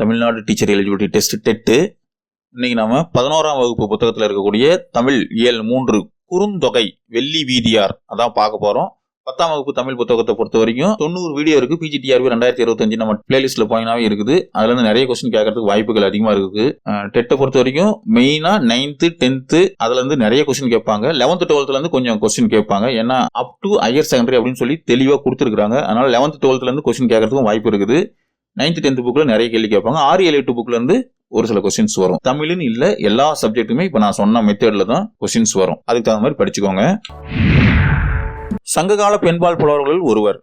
Tamil Nadu teacher eligibility test TET. இன்னைக்கு நாம பதினோராம் வகுப்பு புத்தகத்தில் இருக்கக்கூடிய தமிழ் இயல் மூன்று குறுந்தொகை வெள்ளி வீதியார் அதான் பார்க்க போறோம். பத்தாம் வகுப்பு தமிழ் புத்தகத்தை பொறுத்த வரைக்கும் தொண்ணூறு வீடியோ இருக்கு. பிஜிடிஆர்பி ரெண்டாயிரத்தி இருபத்தஞ்சு நம்ம பிளேலிஸ்ட்ல போயினாவே இருக்குது. அதுல இருந்து நிறைய கொஸ்டின் கேட்கறதுக்கு வாய்ப்புகள் அதிகமா இருக்குது. டெட்டை பொறுத்த வரைக்கும் மெயினா நைன்த்து டென்த்து அதுல இருந்து நிறைய கொஸ்டின் கேட்பாங்க. லெவன்த் டுவெல்த்ல இருந்து கொஞ்சம் கொஸ்டின் கேட்பாங்க. ஏன்னா அப் டு ஹையர் செகண்டரி அப்படின்னு சொல்லி தெளிவா கொடுத்துருக்காங்க அதனால லெவன்த் டுவெல்த்ல இருந்து கொஸ்டின் கேட்கறதுக்கும் வாய்ப்பு இருக்குது. நைன்த் டென்த் புக்ல நிறைய கேள்வி கேட்பாங்க. ஆறு ஏழு எட்டு புக்ல இருந்து ஒரு சில கொஸ்டின்ஸ் வரும். தமிழ்னு இல்ல எல்லா சப்ஜெக்ட்டுமே இப்ப நான் சொன்ன மெத்தட்ல தான் கொஸ்டின்ஸ் வரும். அதுக்கு தகுந்த மாதிரி படிச்சுக்கோங்க. சங்ககால பெண்பால் புலவர்களில் ஒருவர்.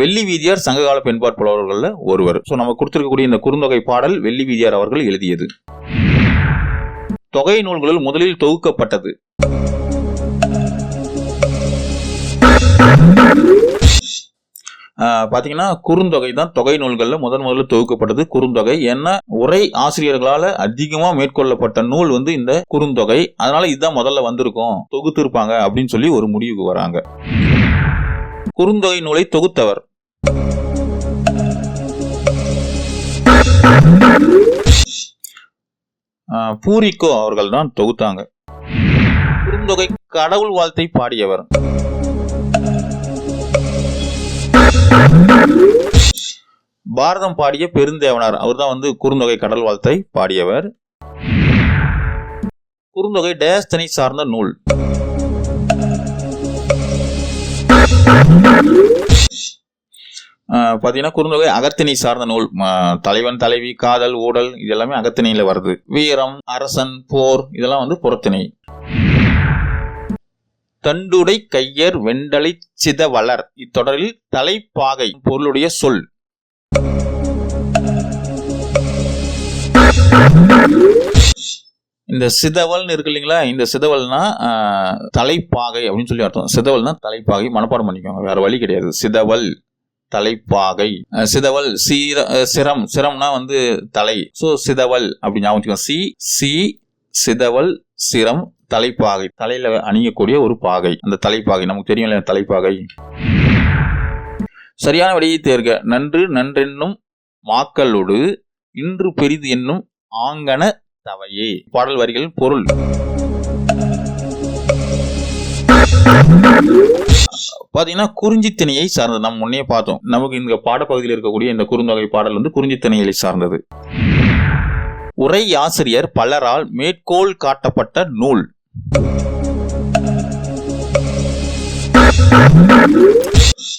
வெள்ளி வீதியார் சங்ககால பெண்பால் புலவர்களில் ஒருவர். ஸோ நம்ம கொடுத்துருக்கக்கூடிய இந்த குறுந்தொகை பாடல் வெள்ளி வீதியார் அவர்கள் எழுதியது. தொகை நூல்களில் முதலில் தொகுக்கப்பட்டது. பார்த்தீங்கன்னா பாத்தீங்கன்னா குறுந்தொகை தான் தொகை நூல்களில் முதன் முதல்ல தொகுக்கப்பட்டது குறுந்தொகை ஏன்னா உரை ஆசிரியர்களால அதிகமா மேற்கொள்ளப்பட்ட நூல் வந்து இந்த குறுந்தொகை. அதனால இதுதான் முதல்ல வந்திருக்கும். தொகுத்திருப்பாங்க அப்படின்னு சொல்லி ஒரு முடிவுக்கு வராங்க. குறுந்தொகை நூலை தொகுத்தவர். பூரிக்கோ அவர்கள் தான் தொகுத்தாங்க. குறுந்தொகை கடவுள் வாழ்த்தை பாடியவர். பாரதம் பாடிய பெருந்தேவனார். அவர் தான் வந்து குறுந்தொகை கடல் வாழ்த்தை பாடியவர். குறுந்தொகை டேஸ்தனை சார்ந்த நூல். ஆஹ் குறுந்தொகை அகத்திணை சார்ந்த நூல். தலைவன் தலைவி காதல் ஊடல் இது எல்லாமே அகத்திணையில வருது. வீரம் அரசன் போர் இதெல்லாம் வந்து புறத்திணை. தண்டுடை கையர் வெண்டலை சிதவளர். இத்தொடரில் தலைப்பாகை பொருளுடைய சொல். இந்த சிதவல்னு இருக்கு இல்லைங்களா? இந்த சிதவல்னா தலைப்பாகை அப்படின்னு சொல்லி அர்த்தம். சிதவல்னா தலைப்பாகை. மனப்பாடம் பண்ணிக்கோங்க. வேற வழி கிடையாது. சிதவல் தலைப்பாகை. சிதவல் சீர சிரம். சிரம்னா வந்து தலை. ஸோ சிதவல் அப்படி ஞாபகம் சி சி சிதவல் சிரம் தலைப்பாகை. தலையில அணியக்கூடிய ஒரு பாகை. அந்த தலைப்பாகை நமக்கு தெரியும் தலைப்பாகை. சரியான விடையை தேர்க. நன்று நன்றென்னும் மாக்களோடு இன்று பெரிது என்னும் ஆங்கன தவையே. பாடல் வரிகள் பொருள். பாத்தீங்கன்னா குறிஞ்சித்திணையை சார்ந்தது. நம்ம முன்னே பார்த்தோம். நமக்கு இந்த பாடப்பகுதியில் இருக்கக்கூடிய இந்த குறுந்தொகை பாடல் வந்து குறிஞ்சித்திணையை சார்ந்தது. உரை ஆசிரியர் பலரால் மேற்கோள் காட்டப்பட்ட நூல்.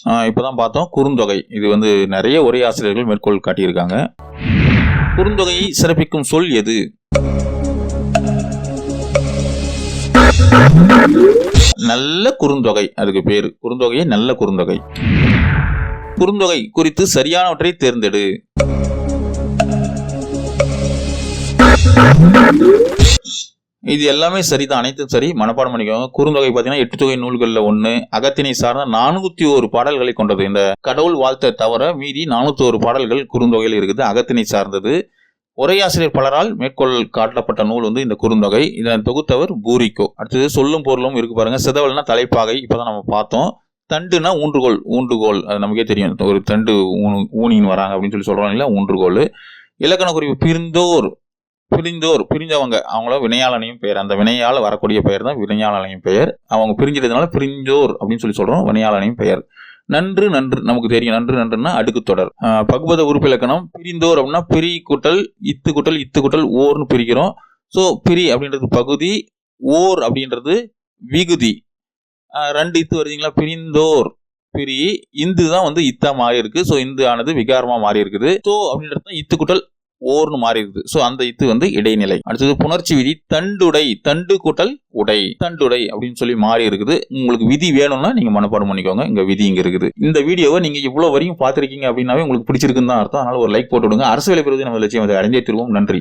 இப்பதான் பார்த்தோம். குறுந்தொகை. இது வந்து நிறைய உரை ஆசிரியர்கள் மேற்கோள் காட்டியிருக்காங்க. குறுந்தொகையை சிறப்பிக்கும் சொல் எது? நல்ல குறுந்தொகை. அதுக்கு பேர். குறுந்தொகையே நல்ல குறுந்தொகை. குறுந்தொகை குறித்து சரியானவற்றை தேர்ந்தெடு. இது எல்லாமே சரிதான். அனைத்தும் சரி. மனப்பாடம் பண்ணிக்கோங்க. குறுந்தொகை பார்த்தீங்கன்னா எட்டு தொகை நூல்களில் ஒன்று அகத்தினை சார்ந்த நானூத்தி ஒரு பாடல்களை கொண்டது. இந்த கடவுள் வாழ்த்த தவிர மீதி நானூத்தி ஒரு பாடல்கள் குறுந்தொகையில் இருக்குது. அகத்தினை சார்ந்தது. உரையாசிரியர் பலரால் மேற்கோள் காட்டப்பட்ட நூல் வந்து இந்த குறுந்தொகை. இதன் தொகுத்தவர் பூரிக்கோ. அடுத்தது சொல்லும் பொருளும் இருக்கு பாருங்க. சிதவல்னா தலைப்பாகை. இப்பதான் நம்ம பார்த்தோம். தண்டுனா ஊன்றுகோல். ஊன்றுகோல். அது நமக்கே தெரியும். ஒரு தண்டு ஊனி ஊனின்னு வராங்க அப்படின்னு சொல்லி சொல்கிறாங்க இல்லை ஊன்றுகோல். இலக்கண குறிப்பு பிரிந்தோர். பிரிந்தோர் பிரிஞ்சவங்க அவங்கள வினையாளனையும் பெயர். அந்த வினையால் வரக்கூடிய பெயர் தான் வினையாளனையும் பெயர். அவங்க பிரிஞ்சதுனால பிரிஞ்சோர் அப்படின்னு சொல்லி சொல்கிறோம் வினையாளனையும் பெயர். நன்று நன்று நமக்கு தெரியும். நன்று நன்றுன்னா அடுக்கு தொடர். பகுபத உறுப்பு இலக்கணம் பிரிந்தோர் அப்படின்னா பிரி கூட்டல் இத்து கூட்டல் இத்து கூட்டல் ஓர்னு பிரிக்கிறோம். ஸோ பிரி அப்படின்றது பகுதி ஓர் அப்படின்றது விகுதி. ரெண்டு இத்து வருதுங்களா? பிரிந்தோர் பிரி இந்து தான் வந்து இத்தா மாறி இருக்கு ஸோ இந்து ஆனது விகாரமாக மாறி இருக்குது ஸோ அப்படின்றது தான் இத்து கூட்டல் ஓர்னு மாறி இருக்குது ஸோ அந்த இத்து வந்து இடைநிலை. அடுத்தது புணர்ச்சி விதி தண்டுடை தண்டு கூட்டல் உடை. தண்டுடை அப்படின்னு சொல்லி மாறி இருக்குது. உங்களுக்கு விதி வேணும்னா நீங்க மனப்பாடம் பண்ணிக்கோங்க. இங்க விதி இங்க இருக்குது. இந்த வீடியோவை நீங்க இவ்வளவு வரையும் பார்த்துருக்கீங்க அப்படின்னாவே உங்களுக்கு பிடிச்சிருக்குன்னு தான் அர்த்தம். அதனால ஒரு லைக் போட்டு விடுங்க. அரசு வேலை பெறுவது நம்ம லட்சியம் அதை அடைஞ்சே திருவோம். நன்றி.